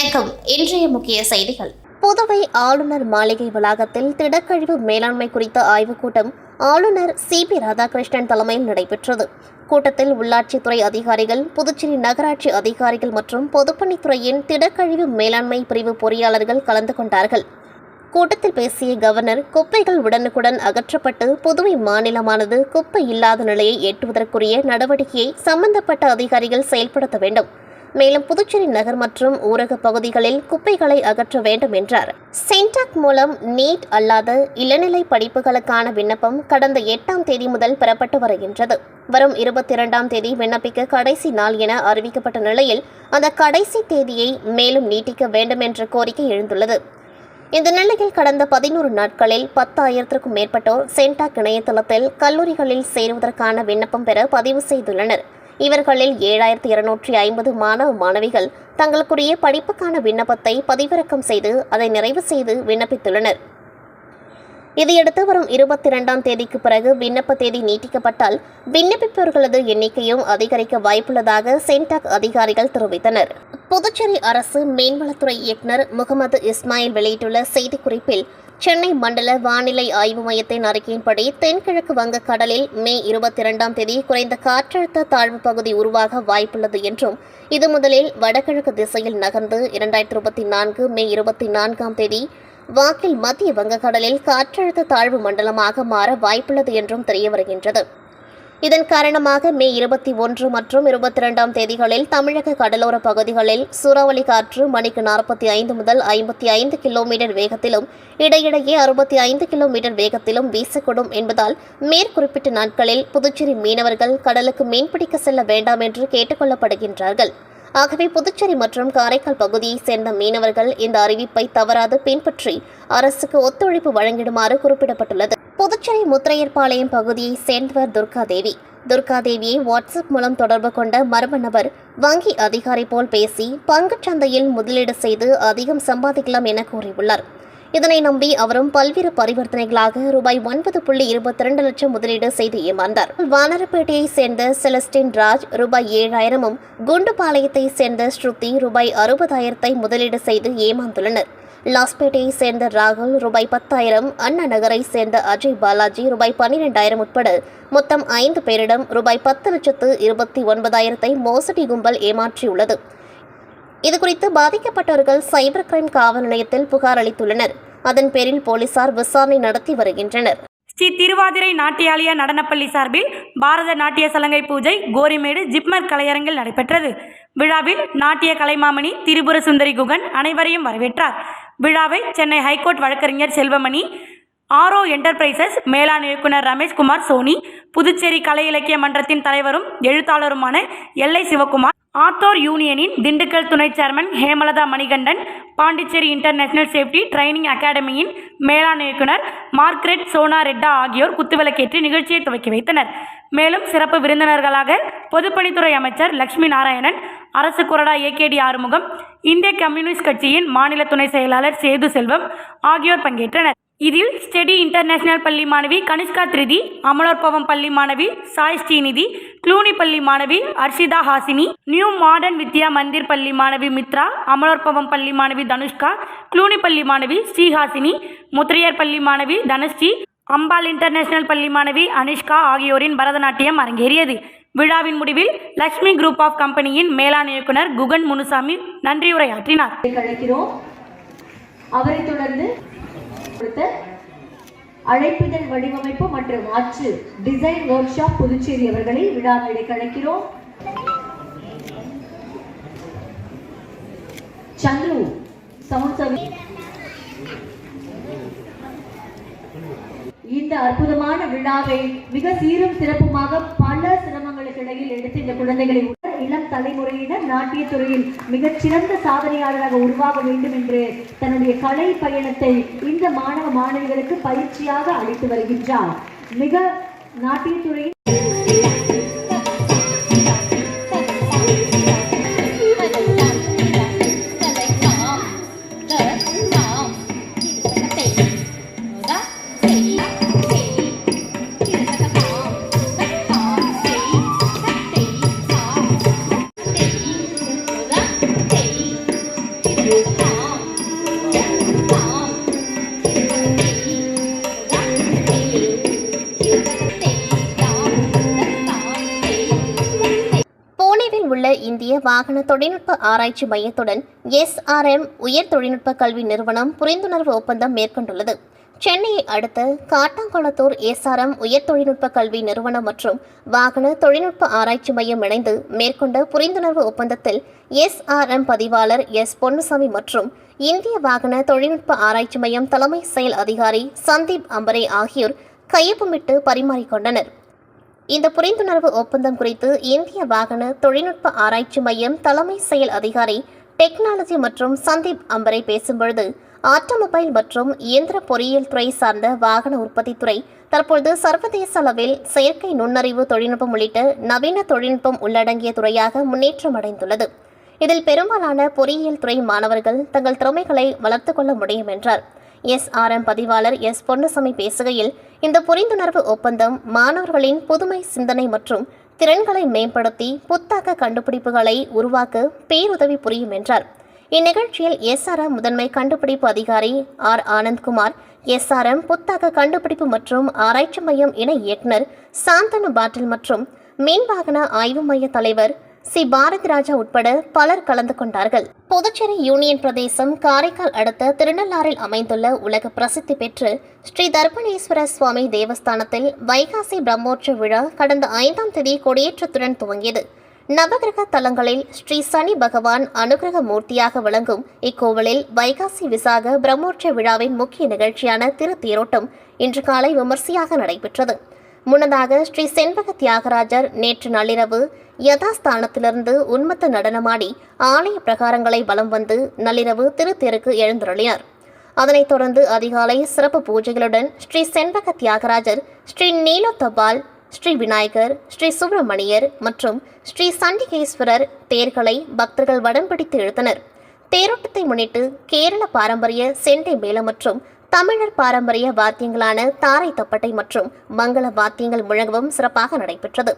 வணக்கம். இன்றைய முக்கிய செய்திகள். புதுவை ஆளுநர் மாளிகை வளாகத்தில் திடக்கழிவு மேலாண்மை குறித்த ஆய்வுக் கூட்டம் ஆளுநர் சி. பி. ராதாகிருஷ்ணன் தலைமையில் நடைபெற்றது. கூட்டத்தில் உள்ளாட்சித்துறை அதிகாரிகள் புதுச்சேரி நகராட்சி அதிகாரிகள் மற்றும் பொதுப்பணித்துறையின் திடக்கழிவு மேலாண்மை பிரிவு பொறியாளர்கள் கலந்து கொண்டார்கள். கூட்டத்தில் பேசிய கவர்னர் குப்பைகள் உடனுக்குடன் அகற்றப்பட்டு புதுவை மாநிலமானது குப்பை இல்லாத நிலையை எட்டுவதற்குரிய நடவடிக்கையை சம்பந்தப்பட்ட அதிகாரிகள் செயல்படுத்த வேண்டும். மேலும் புதுச்சேரி நகர் மற்றும் ஊரக பகுதிகளில் குப்பைகளை அகற்ற வேண்டும் என்றார். சென்டாக் மூலம் நீட் அல்லாத இளநிலை படிப்புகளுக்கான விண்ணப்பம் கடந்த எட்டாம் தேதி முதல் பெறப்பட்டு வருகின்றது. வரும் இருபத்தி இரண்டாம் தேதி விண்ணப்பிக்க கடைசி நாள் என அறிவிக்கப்பட்ட நிலையில் அந்த கடைசி தேதியை மேலும் நீட்டிக்க வேண்டும் என்ற கோரிக்கை எழுந்துள்ளது. இந்த நிலையில் கடந்த பதினோரு நாட்களில் பத்தாயிரத்திற்கும் மேற்பட்டோர் சென்டாக் இணையதளத்தில் கல்லூரிகளில் சேருவதற்கான விண்ணப்பம் பெற பதிவு செய்துள்ளனர். இவர்களில் ஏழாயிரத்தி இருநூற்றி ஐம்பது மாணவ மாணவிகள் தங்களுக்குரிய படிப்புக்கான விண்ணப்பத்தை பதிவிறக்கம் செய்து அதை நிறைவு செய்து விண்ணப்பித்துள்ளனர். இதையடுத்து வரும் இருபத்தி இரண்டாம் தேதிக்கு பிறகு விண்ணப்ப தேதி நீட்டிக்கப்பட்டால் விண்ணப்பிப்பவர்களது எண்ணிக்கையும் அதிகரிக்க வாய்ப்புள்ளதாக சென்டாக் அதிகாரிகள் தெரிவித்தனர். புதுச்சேரி அரசு மீன்வளத்துறை இயக்குநர் முகமது இஸ்மாயில் வெளியிட்டுள்ள செய்திக்குறிப்பில் சென்னை மண்டல வானிலை ஆய்வு மையத்தின் அறிக்கையின்படி தென்கிழக்கு வங்கக்கடலில் மே இருபத்தி இரண்டாம் தேதி குறைந்த காற்றழுத்த தாழ்வு பகுதி உருவாக வாய்ப்புள்ளது என்றும் இது முதலில் வடகிழக்கு திசையில் நகர்ந்து இரண்டாயிரத்தி இருபத்தி நான்கு மே இருபத்தி நான்காம் தேதி வாக்கில் மத்திய வங்கக்கடலில் காற்றழுத்த தாழ்வு மண்டலமாக மாற வாய்ப்புள்ளது என்றும் தெரிய வருகின்றது இதன் காரணமாக மே இருபத்தி ஒன்று மற்றும் இருபத்தி இரண்டாம் தேதிகளில் தமிழக கடலோர பகுதிகளில் சூறாவளி காற்று மணிக்கு நாற்பத்தி ஐந்து முதல் ஐம்பத்தி ஐந்து கிலோமீட்டர் வேகத்திலும் இடையிடையே அறுபத்தி ஐந்து கிலோமீட்டர் வேகத்திலும் வீசக்கூடும் என்பதால் மேற்குறிப்பிட்ட நாட்களில் புதுச்சேரி மீனவர்கள் கடலுக்கு மீன்பிடிக்க செல்ல வேண்டாம் என்று கேட்டுக்கொள்ளப்படுகின்றார்கள். ஆகவே புதுச்சேரி மற்றும் காரைக்கால் பகுதியைச் சேர்ந்த மீனவர்கள் இந்த அறிவிப்பை தவறாது பின்பற்றி அரசுக்கு ஒத்துழைப்பு வழங்கிடுமாறு குறிப்பிடப்பட்டுள்ளது. புதுச்சேரி முத்திரையர்பாளையம் பகுதியை சேர்ந்தவர் துர்காதேவி. துர்காதேவியை வாட்ஸ்அப் மூலம் தொடர்பு கொண்ட மர்ம நபர் வங்கி அதிகாரி போல் பேசி பங்குச் சந்தையில் முதலீடு செய்து அதிகம் சம்பாதிக்கலாம் என கூறியுள்ளார். இதனை நம்பி அவரும் பல்வேறு பரிவர்த்தனைகளாக ரூபாய் ஒன்பது புள்ளி இருபத்தி இரண்டு லட்சம் முதலீடு செய்து ஏமாந்தார். வானரப்பேட்டையை சேர்ந்த செலஸ்டின் ராஜ் ரூபாய் ஏழாயிரமும் குண்டுபாளையத்தை சேர்ந்த ஸ்ருதி ரூபாய் அறுபதாயிரத்தை முதலீடு செய்து ஏமாந்துள்ளனர். லாஸ்பேட்டையை சேர்ந்த ராகுல் ரூபாய் பத்தாயிரம். அண்ணா நகரை சேர்ந்த அஜய் பாலாஜி ரூபாய் பன்னிரெண்டாயிரம் உட்பட மொத்தம் ஐந்து பேரிடம் ரூபாய் பத்து லட்சத்து இருபத்தி ஒன்பதாயிரத்தை மோசடி கும்பல் ஏமாற்றியுள்ளது. இதுகுறித்து பாதிக்கப்பட்டவர்கள் சைபர் கிரைம் காவல் நிலையத்தில் புகார் அளித்துள்ளனர். அதன் பேரில் போலீசார் விசாரணை நடத்தி வருகின்றனர். ஸ்ரீ திருவாதிரை நாட்டியாலய நடனப்பள்ளி சார்பில் பாரத நாட்டிய சலங்கை பூஜை கோரிமேடு ஜிப்மர் கலையரங்கில் நடைபெற்றது. விழாவில் நாட்டிய கலைமாமணி திரிபுர சுந்தரி குகன் அனைவரையும் வரவேற்றார். விழாவை சென்னை ஹைகோர்ட் வழக்கறிஞர் செல்வமணி ஆரோ என்டர்பிரைசஸ் மேலாண் இயக்குனர் ரமேஷ்குமார் சோனி புதுச்சேரி கலை இலக்கிய மன்றத்தின் தலைவரும் எழுத்தாளருமான எல்ஐ சிவகுமார் ஆத்தோர் யூனியனின் திண்டுக்கல் துணை chairman Hemalatha Manikandan Pondicherry international safety training அகாடமியின் மேலாண் இயக்குனர் மார்க்ரெட் சோனா ரெட்டா ஆகியோர் குத்துவிளக்கேற்றி நிகழ்ச்சியை துவக்கி வைத்தனர். மேலும் சிறப்பு விருந்தினர்களாக பொதுப்பணித்துறை அமைச்சர் லட்சுமி நாராயணன் அரசு கொறடா ஏகேடி ஆறுமுகம் இந்திய கம்யூனிஸ்ட் கட்சியின் மாநில துணை செயலாளர் சேது செல்வம் ஆகியோர் பங்கேற்றனர். இதில் ஸ்டெடி இன்டர்நேஷனல் பள்ளி மாணவி கனிஷ்கா திருதி அமலோற்பவம் பள்ளி மாணவி சாய் ஸ்ரீநிதி க்ளூனி பள்ளி மாணவி அர்ஷிதா ஹாசினி நியூ மாடர்ன் வித்யா மந்திர் பள்ளி மாணவி மித்ரா அமலோற்பவம் பள்ளி மாணவி தனுஷ்கா க்ளூனி பள்ளி மாணவி ஸ்ரீஹாசினி முத்திரையர் பள்ளி மாணவி தனஸ்ரீ அம்பாள் இன்டர்நேஷனல் பள்ளி மாணவி அனிஷ்கா ஆகியோரின் பரதநாட்டியம் அரங்கேறியது. விழாவின் முடிவில் லக்ஷ்மி குரூப் ஆஃப் கம்பெனியின் மேலாண் இயக்குனர் குகன் முனுசாமி நன்றியுரையாற்றினார் அழைக்கிறோம் அவரை தொடர்ந்து அழைப்பிதழ் வடிவமைப்பு மற்றும் அச்சு டிசைன் ஒர்க் ஷாப் புதுச்சேரி அவர்களை விழா கழிக்கிறோம். அழைக்கிறோம் சந்துரு சவுண்ட் இந்த அற்புதமான விழாவை மிக சீரும் சிறப்புமாக பல சிரமங்கள் கிளையில் எடுத்து இந்த குழந்தைகளை இளம் தலைமுறையினர் நாட்டிய துறையில் மிகச்சிறந்த சாதனையாளராக உருவாக வேண்டும் என்று தன்னுடைய கலை பயணத்தை இந்த மாணவ மாணவிகளுக்கு பயிற்சியாக அளித்து வருகின்றார். மிக நாட்டிய இந்திய வாகன தொழில்நுட்ப ஆராய்ச்சி மையத்துடன் எஸ்ஆர்எம் உயர் தொழில்நுட்ப கல்வி நிறுவனம் புரிந்துணர்வு ஒப்பந்தம் மேற்கொண்டுள்ளது. சென்னையை அடுத்த காட்டாங்குளத்தூர் எஸ்ஆர்எம் உயர் தொழில்நுட்ப கல்வி நிறுவனம் மற்றும் வாகன தொழில்நுட்ப ஆராய்ச்சி மையம் இணைந்து மேற்கொண்ட புரிந்துணர்வு ஒப்பந்தத்தில் எஸ்ஆர்எம் பதிவாளர் எஸ். பொன்னுசாமி மற்றும் இந்திய வாகன தொழில்நுட்ப ஆராய்ச்சி மையம் தலைமை செயல் அதிகாரி சந்தீப் அம்பரே ஆகியோர் கையொப்பமிட்டு பரிமாறிக்கொண்டனர். இந்த புரிந்துணர்வு ஒப்பந்தம் குறித்து இந்திய வாகன தொழில்நுட்ப ஆராய்ச்சி மையம் தலைமை செயல் அதிகாரி டெக்னாலஜி மற்றும் சந்தீப் அம்பரை பேசும்பொழுது ஆட்டோமொபைல் மற்றும் இயந்திர பொறியியல் துறை சார்ந்த வாகன உற்பத்தி துறை தற்பொழுது சர்வதேச அளவில் செயற்கை நுண்ணறிவு தொழில்நுட்பம் உள்ளிட்ட நவீன தொழில்நுட்பம் உள்ளடங்கிய துறையாக முன்னேற்றம் அடைந்துள்ளது. இதில் பெரும்பாலான பொறியியல் துறை மாணவர்கள் தங்கள் திறமைகளை வளர்த்துக் கொள்ள முடியும் என்றார். எஸ்ஆர்எம் பதிவாளர் எஸ் பொன்னுசாமி பேசுகையில் இந்த புரிந்துணர்வு ஒப்பந்தம் மாணவர்களின் புதுமை சிந்தனை மற்றும் திறன்களை மேம்படுத்தி புத்தாக்க கண்டுபிடிப்புகளை உருவாக்க பேருதவி புரியும் என்றார். இந்நிகழ்ச்சியில் எஸ்ஆர்எம் முதன்மை கண்டுபிடிப்பு அதிகாரி ஆர் ஆனந்த்குமார் எஸ்ஆர்எம் புத்தாக்க கண்டுபிடிப்பு மற்றும் ஆராய்ச்சி மையம் இணை இயக்குனர் சாந்தனு பாட்டில் மற்றும் மின்வாகன ஆய்வு மைய தலைவர் சி. பாரதி ராஜா உட்பட பலர் கலந்து கொண்டார்கள். புதுச்சேரி யூனியன் பிரதேசம் காரைக்கால் அடுத்த திருநள்ளாறில் அமைந்துள்ள உலக பிரசித்தி பெற்று ஸ்ரீ தர்ப்பணேஸ்வர சுவாமி தேவஸ்தானத்தில் வைகாசி பிரம்மோற்ச விழா கடந்த ஐந்தாம் தேதி கொடியேற்றத்துடன் துவங்கியது. நவகிரக தலங்களில் ஸ்ரீ சனி பகவான் அனுகிரக மூர்த்தியாக விளங்கும் இக்கோவிலில் வைகாசி விசாக பிரம்மோற்ச விழாவின் முக்கிய நிகழ்ச்சியான திருத்தேரோட்டம் இன்று காலை விமர்சையாக நடைபெற்றது. முன்னதாக ஸ்ரீ செண்பக தியாகராஜர் நேற்று நள்ளிரவு யதாஸ்தானத்திலிருந்து உன்மத்த நடனமாடி ஆலய பிரகாரங்களை வலம் வந்து நள்ளிரவு திருத்தேருக்கு எழுந்தருளினார். அதனைத் தொடர்ந்து அதிகாலை சிறப்பு பூஜைகளுடன் ஸ்ரீ செண்பக தியாகராஜர் ஸ்ரீ நீலோத்தபால் ஸ்ரீ விநாயகர் ஸ்ரீ சுப்பிரமணியர் மற்றும் ஸ்ரீ சண்டிகேஸ்வரர் தேர்களை பக்தர்கள் வடம் பிடித்து இழுத்தனர். தேரோட்டத்தை முன்னிட்டு கேரள பாரம்பரிய செண்டை மேளம் மற்றும் தமிழர் பாரம்பரிய வாத்தியங்களான தாரை தப்பட்டை மற்றும் மங்கள வாத்தியங்கள் முழங்கவும் சிறப்பாக நடைபெற்றது.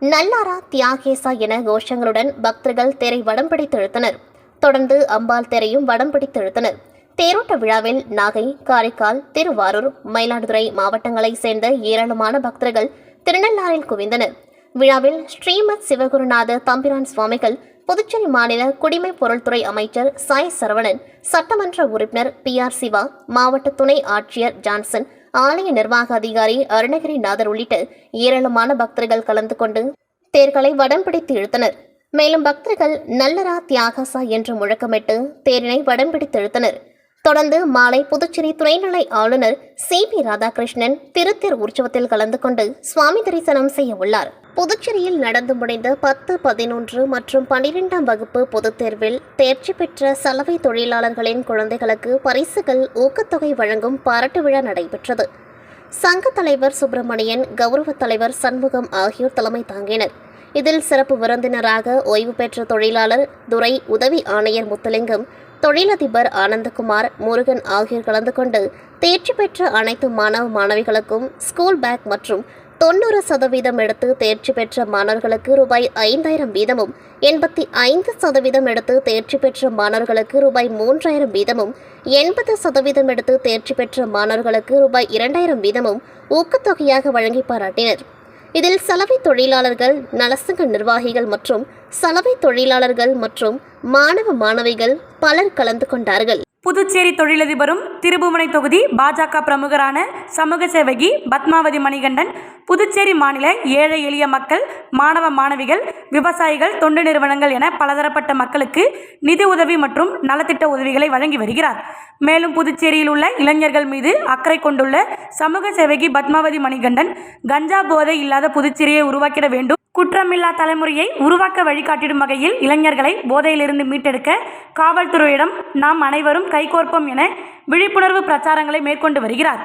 நல்லாரா தியாகேசா என கோஷங்களுடன் பக்தர்கள் தேரை வடம் பிடித்து இழுத்தனர். தொடர்ந்து அம்பாள் தேரையும் வடம் பிடித்து இழுத்தனர். தேரோட்ட விழாவில் நாகை காரைக்கால் திருவாரூர் மயிலாடுதுறை மாவட்டங்களைச் சேர்ந்த ஏராளமான பக்தர்கள் திருநள்ளாறில் குவிந்தனர். விழாவில் ஸ்ரீமத் சிவகுருநாத தம்பிரான் சுவாமிகள் புதுச்சேரி மாநில குடிமை பொருள்துறை அமைச்சர் சாய் சரவணன் சட்டமன்ற உறுப்பினர் பி ஆர் சிவா மாவட்ட துணை ஆட்சியர் ஜான்சன் ஆலய நிர்வாக அதிகாரி அருணகிரிநாதர் உள்ளிட்ட ஏராளமான பக்தர்கள் கலந்து கொண்டு தேர்களை வடம் பிடித்து இழுத்தனர். மேலும் பக்தர்கள் நல்லரா தியாகசா என்று முழக்கமிட்டு தேரினை வடம் பிடித்து இழுத்தனர். தொடர்ந்து மாலை புதுச்சேரி துணைநிலை ஆளுநர் சி பி ராதாகிருஷ்ணன் திருத்தேர் உற்சவத்தில் கலந்து கொண்டு சுவாமி தரிசனம் செய்ய உள்ளார். புதுச்சேரியில் நடந்து முடிந்த பத்து பதினொன்று மற்றும் பனிரெண்டாம் வகுப்பு பொதுத் தேர்வில் தேர்ச்சி பெற்ற சலவை தொழிலாளர்களின் குழந்தைகளுக்கு பரிசுகள் ஊக்கத்தொகை வழங்கும் பாராட்டு விழா நடைபெற்றது. சங்க தலைவர் சுப்பிரமணியன் கௌரவ தலைவர் சண்முகம் ஆகியோர் தலைமை தாங்கினர். இதில் சிறப்பு விருந்தினராக ஓய்வு பெற்ற தொழிலாளர் துறை உதவி ஆணையர் முத்துலிங்கம் தொழிலதிபர் ஆனந்தகுமார் முருகன் ஆகியோர் கலந்து கொண்டு தேர்ச்சி பெற்ற அனைத்து மாணவ மாணவிகளுக்கும் ஸ்கூல் பேக் மற்றும் தொண்ணூறு சதவீதம் எடுத்து தேர்ச்சி பெற்ற மாணவர்களுக்கு ரூபாய் ஐந்தாயிரம் வீதமும் எண்பத்தி ஐந்து சதவீதம் எடுத்து தேர்ச்சி பெற்ற மாணவர்களுக்கு ரூபாய் மூன்றாயிரம் வீதமும் எண்பது சதவீதம் எடுத்து தேர்ச்சி பெற்ற மாணவர்களுக்கு ரூபாய் இரண்டாயிரம் வீதமும் ஊக்கத்தொகையாக வழங்கி பாராட்டினர். இதில் சலவை தொழிலாளர்கள் நலசங்க நிர்வாகிகள் மற்றும் சலவை தொழிலாளர்கள் மற்றும் மாணவ மாணவிகள் பலர் கலந்து கொண்டார்கள். புதுச்சேரி தொழிலதிபரும் திருபுவனை தொகுதி பாஜக பிரமுகரான சமூக சேவகி பத்மாவதி மணிகண்டன் புதுச்சேரி மாநில ஏழை எளிய மக்கள் மாணவ மாணவிகள் விவசாயிகள் தொண்டு நிறுவனங்கள் என பலதரப்பட்ட மக்களுக்கு நிதி உதவி மற்றும் நலத்திட்ட உதவிகளை வழங்கி வருகிறார். மேலும் புதுச்சேரியில் உள்ள இளைஞர்கள் மீது அக்கறை கொண்டுள்ள சமூக சேவகி பத்மாவதி மணிகண்டன் கஞ்சா போதை இல்லாத புதுச்சேரியை உருவாக்கிட வேண்டும் குற்றமில்லா தலைமுறையை உருவாக்க வழிகாட்டிடும் வகையில் இளைஞர்களை போதையிலிருந்து மீட்டெடுக்க காவல்துறையிடம் நாம் அனைவரும் கைகோர்ப்போம் என விழிப்புணர்வு பிரச்சாரங்களை மேற்கொண்டு வருகிறார்.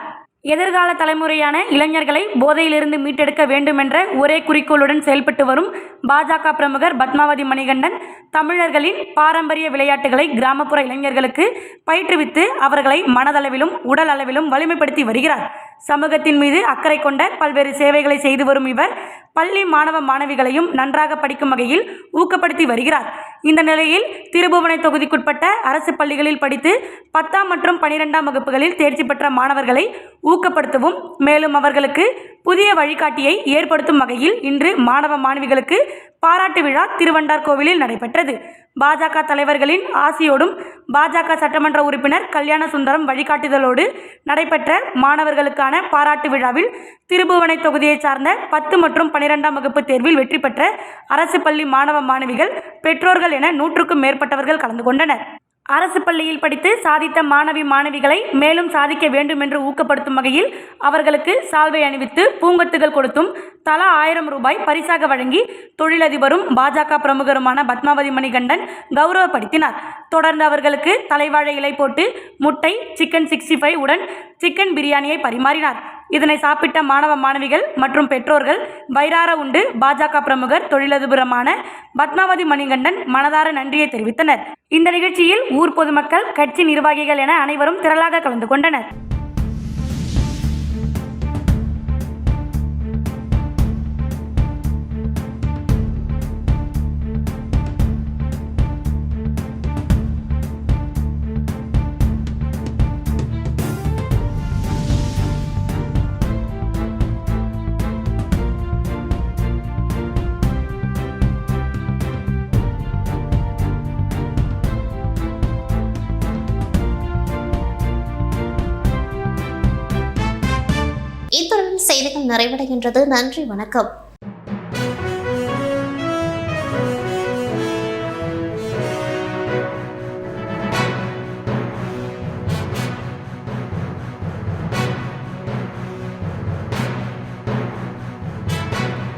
எதிர்கால தலைமுறையான இளைஞர்களை போதையிலிருந்து மீட்டெடுக்க வேண்டுமென்ற ஒரே குறிக்கோளுடன் செயல்பட்டு வரும் பாஜக பிரமுகர் பத்மாவதி மணிகண்டன் தமிழர்களின் பாரம்பரிய விளையாட்டுகளை கிராமப்புற இளைஞர்களுக்கு பயிற்றுவித்து அவர்களை மனதளவிலும் உடல் அளவிலும் வலிமைப்படுத்தி வருகிறார். சமூகத்தின் மீது அக்கறை கொண்ட பல்வேறு சேவைகளை செய்து வரும் இவர் பள்ளி மாணவ மாணவிகளையும் நன்றாக படிக்கும் வகையில் ஊக்கப்படுத்தி வருகிறார். இந்த நிலையில் திருபுவனை தொகுதிக்குட்பட்ட அரசு பள்ளிகளில் படித்து பத்தாம் மற்றும் பனிரெண்டாம் வகுப்புகளில் தேர்ச்சி பெற்ற மாணவர்களை ஊக்கப்படுத்தவும் மேலும் அவர்களுக்கு புதிய வழிகாட்டியை ஏற்படுத்தும் வகையில் இன்று மாணவ மாணவிகளுக்கு பாராட்டு விழா திருவண்டார் கோவிலில் நடைபெற்றது. பாஜக தலைவர்களின் ஆசியோடும் பாஜக சட்டமன்ற உறுப்பினர் கல்யாண சுந்தரம் வழிகாட்டுதலோடு நடைபெற்ற மாணவர்களுக்கான பாராட்டு விழாவில் திருபுவனை தொகுதியைச் சார்ந்த பத்து மற்றும் பனிரெண்டாம் வகுப்பு தேர்வில் வெற்றி பெற்ற அரசு பள்ளி மாணவ மாணவிகள் பெற்றோர்கள் என நூற்றுக்கும் மேற்பட்டவர்கள் கலந்து கொண்டனர். அரசு பள்ளியில் படித்து சாதித்த மாணவி மாணவிகளை மேலும் சாதிக்க வேண்டும் என்று ஊக்கப்படுத்தும் வகையில் அவர்களுக்கு சால்வை அணிவித்து பூங்கொத்துகள் கொடுத்தும் தலா ஆயிரம் ரூபாய் பரிசாக வழங்கி தொழிலதிபரும் பாஜக பிரமுகருமான பத்மாவதி மணிகண்டன் கௌரவப்படுத்தினார். தொடர்ந்து அவர்களுக்கு தலைவாழை இலை போட்டு முட்டை சிக்கன் சிக்ஸ்டி ஃபைவ் உடன் சிக்கன் பிரியாணியை பரிமாறினார். இதனை சாப்பிட்ட மாணவ மாணவிகள் மற்றும் பெற்றோர்கள் வயிறார உண்டு. பாஜக பிரமுகர் தொழிலதிபரமான பத்மாவதி மணிகண்டன் மனதார நன்றியை தெரிவித்தனர். இந்த நிகழ்ச்சியில் ஊர் பொதுமக்கள் கட்சி நிர்வாகிகள் என அனைவரும் திரளாக கலந்து கொண்டனர். நிறைவடைகின்றது. நன்றி வணக்கம்.